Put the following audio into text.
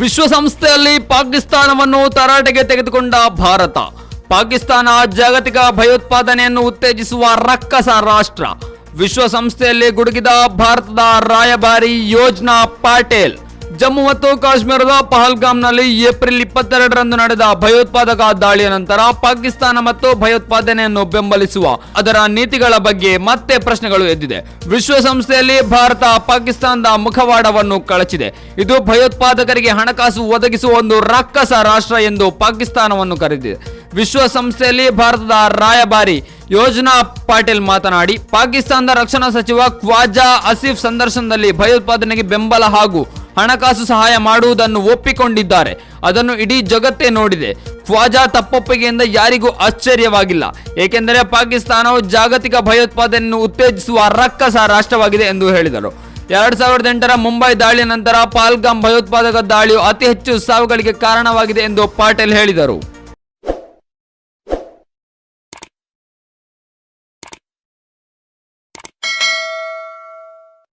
ವಿಶ್ವಸಂಸ್ಥೆಯಲ್ಲಿ ಪಾಕಿಸ್ತಾನವನ್ನು ತರಾಟೆಗೆ ತೆಗೆದುಕೊಂಡ ಭಾರತ. ಪಾಕಿಸ್ತಾನ ಜಾಗತಿಕ ಭಯೋತ್ಪಾದನೆಯನ್ನು ಉತ್ತೇಜಿಸುವ ರಕ್ಕಸ ರಾಷ್ಟ್ರ. ವಿಶ್ವಸಂಸ್ಥೆಯಲ್ಲಿ ಗುಡುಗಿದ ಭಾರತದ ರಾಯಭಾರಿ ಯೋಜ್ನಾ ಪಾಟೇಲ್. ಜಮ್ಮು ಮತ್ತು ಕಾಶ್ಮೀರದ ಪಹಲ್ಗಾಮ್ನಲ್ಲಿ ಏಪ್ರಿಲ್ ಇಪ್ಪತ್ತೆರಡರಂದು ನಡೆದ ಭಯೋತ್ಪಾದಕ ದಾಳಿಯ ನಂತರ ಪಾಕಿಸ್ತಾನ ಮತ್ತು ಭಯೋತ್ಪಾದನೆಯನ್ನು ಬೆಂಬಲಿಸುವ ಅದರ ನೀತಿಗಳ ಬಗ್ಗೆ ಮತ್ತೆ ಪ್ರಶ್ನೆಗಳು ಎದ್ದಿದೆ. ವಿಶ್ವಸಂಸ್ಥೆಯಲ್ಲಿ ಭಾರತ ಪಾಕಿಸ್ತಾನದ ಮುಖವಾಡವನ್ನು ಕಳಚಿದೆ. ಇದು ಭಯೋತ್ಪಾದಕರಿಗೆ ಹಣಕಾಸು ಒದಗಿಸುವ ಒಂದು ರಕ್ಕಸ ರಾಷ್ಟ್ರ ಎಂದು ಪಾಕಿಸ್ತಾನವನ್ನು ಕರೆದಿದೆ. ವಿಶ್ವಸಂಸ್ಥೆಯಲ್ಲಿ ಭಾರತದ ರಾಯಭಾರಿ ಯೋಜನಾ ಪಾಟೀಲ್ ಮಾತನಾಡಿ, ಪಾಕಿಸ್ತಾನದ ರಕ್ಷಣಾ ಸಚಿವ ಖ್ವಾಜಾ ಆಸಿಫ್ ಸಂದರ್ಶನದಲ್ಲಿ ಭಯೋತ್ಪಾದನೆಗೆ ಬೆಂಬಲ ಹಾಗೂ ಹಣಕಾಸು ಸಹಾಯ ಮಾಡುವುದನ್ನು ಒಪ್ಪಿಕೊಂಡಿದ್ದಾರೆ. ಅದನ್ನು ಇಡೀ ಜಗತ್ತೇ ನೋಡಿದೆ. ಖ್ವಾಜಾ ತಪ್ಪೊಪ್ಪಿಗೆಯಿಂದ ಯಾರಿಗೂ ಆಶ್ಚರ್ಯವಾಗಿಲ್ಲ. ಏಕೆಂದರೆ ಪಾಕಿಸ್ತಾನವು ಜಾಗತಿಕ ಭಯೋತ್ಪಾದನೆಯನ್ನು ಉತ್ತೇಜಿಸುವ ರಕ್ಕಸ ರಾಷ್ಟ್ರವಾಗಿದೆ ಎಂದು ಹೇಳಿದರು. ಎರಡ್ ಸಾವಿರದ ಎಂಟರ ಮುಂಬೈ ದಾಳಿಯ ನಂತರ ಪಾಲ್ಗಾಮ್ ಭಯೋತ್ಪಾದಕ ದಾಳಿಯು ಅತಿ ಹೆಚ್ಚು ಸಾವುಗಳಿಗೆ ಕಾರಣವಾಗಿದೆ ಎಂದು ಪಾಟೀಲ್ ಹೇಳಿದರು.